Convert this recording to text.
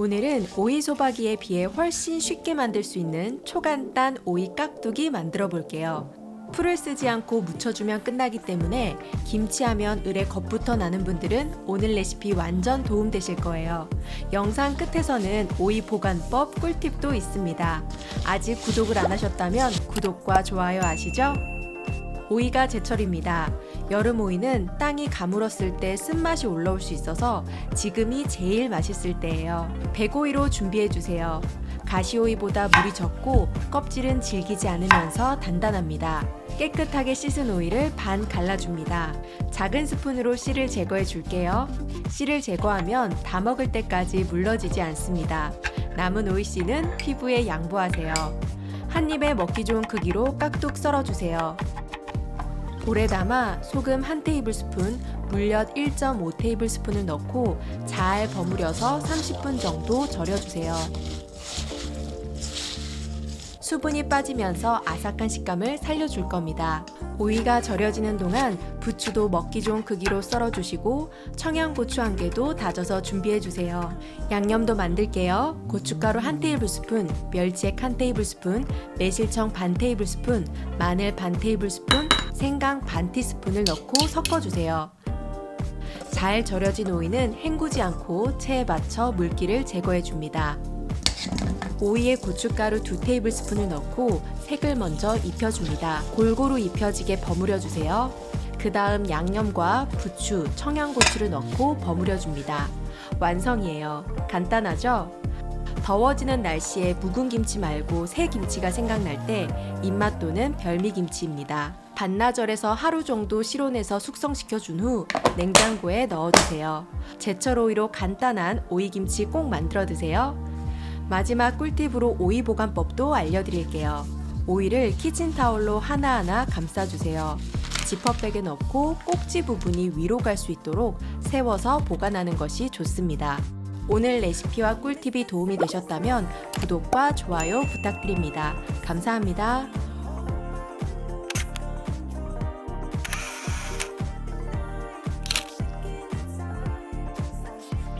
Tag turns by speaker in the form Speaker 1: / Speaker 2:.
Speaker 1: 오늘은 오이 소박이에 비해 훨씬 쉽게 만들 수 있는 초간단 오이 깍두기 만들어 볼게요. 풀을 쓰지 않고 묻혀주면 끝나기 때문에 김치하면 을에 겁부터 나는 분들은 오늘 레시피 완전 도움 되실 거예요. 영상 끝에서는 오이 보관법 꿀팁도 있습니다. 아직 구독을 안 하셨다면 구독과 좋아요 아시죠? 오이가 제철입니다. 여름 오이는 땅이 가물었을 때 쓴맛이 올라올 수 있어서 지금이 제일 맛있을 때예요. 백오이로 준비해 주세요. 가시오이보다 물이 적고 껍질은 질기지 않으면서 단단합니다. 깨끗하게 씻은 오이를 반 갈라줍니다. 작은 스푼으로 씨를 제거해 줄게요. 씨를 제거하면 다 먹을 때까지 물러지지 않습니다. 남은 오이 씨는 피부에 양보하세요. 한 입에 먹기 좋은 크기로 깍둑 썰어주세요. 볼에 담아 소금 1 테이블스푼, 물엿 1.5 테이블스푼을 넣고 잘 버무려서 30분 정도 절여주세요. 수분이 빠지면서 아삭한 식감을 살려줄 겁니다. 오이가 절여지는 동안 부추도 먹기 좋은 크기로 썰어주시고 청양고추 한 개도 다져서 준비해주세요. 양념도 만들게요. 고춧가루 한 테이블스푼, 멸치액 한 테이블스푼, 매실청 반 테이블스푼, 마늘 반 테이블스푼, 생강 반 티스푼을 넣고 섞어주세요. 잘 절여진 오이는 헹구지 않고 체에 받쳐 물기를 제거해 줍니다. 오이에 고춧가루 두 테이블스푼을 넣고 색을 먼저 입혀줍니다. 골고루 입혀지게 버무려주세요. 그 다음 양념과 부추, 청양고추를 넣고 버무려줍니다. 완성이에요. 간단하죠? 더워지는 날씨에 묵은 김치 말고 새 김치가 생각날 때 입맛 도는 별미 김치입니다. 반나절에서 하루 정도 실온에서 숙성시켜 준 후 냉장고에 넣어주세요. 제철 오이로 간단한 오이김치 꼭 만들어 드세요. 마지막 꿀팁으로 오이 보관법도 알려드릴게요. 오이를 키친타올로 하나하나 감싸주세요. 지퍼백에 넣고 꼭지 부분이 위로 갈 수 있도록 세워서 보관하는 것이 좋습니다. 오늘 레시피와 꿀팁이 도움이 되셨다면 구독과 좋아요 부탁드립니다. 감사합니다.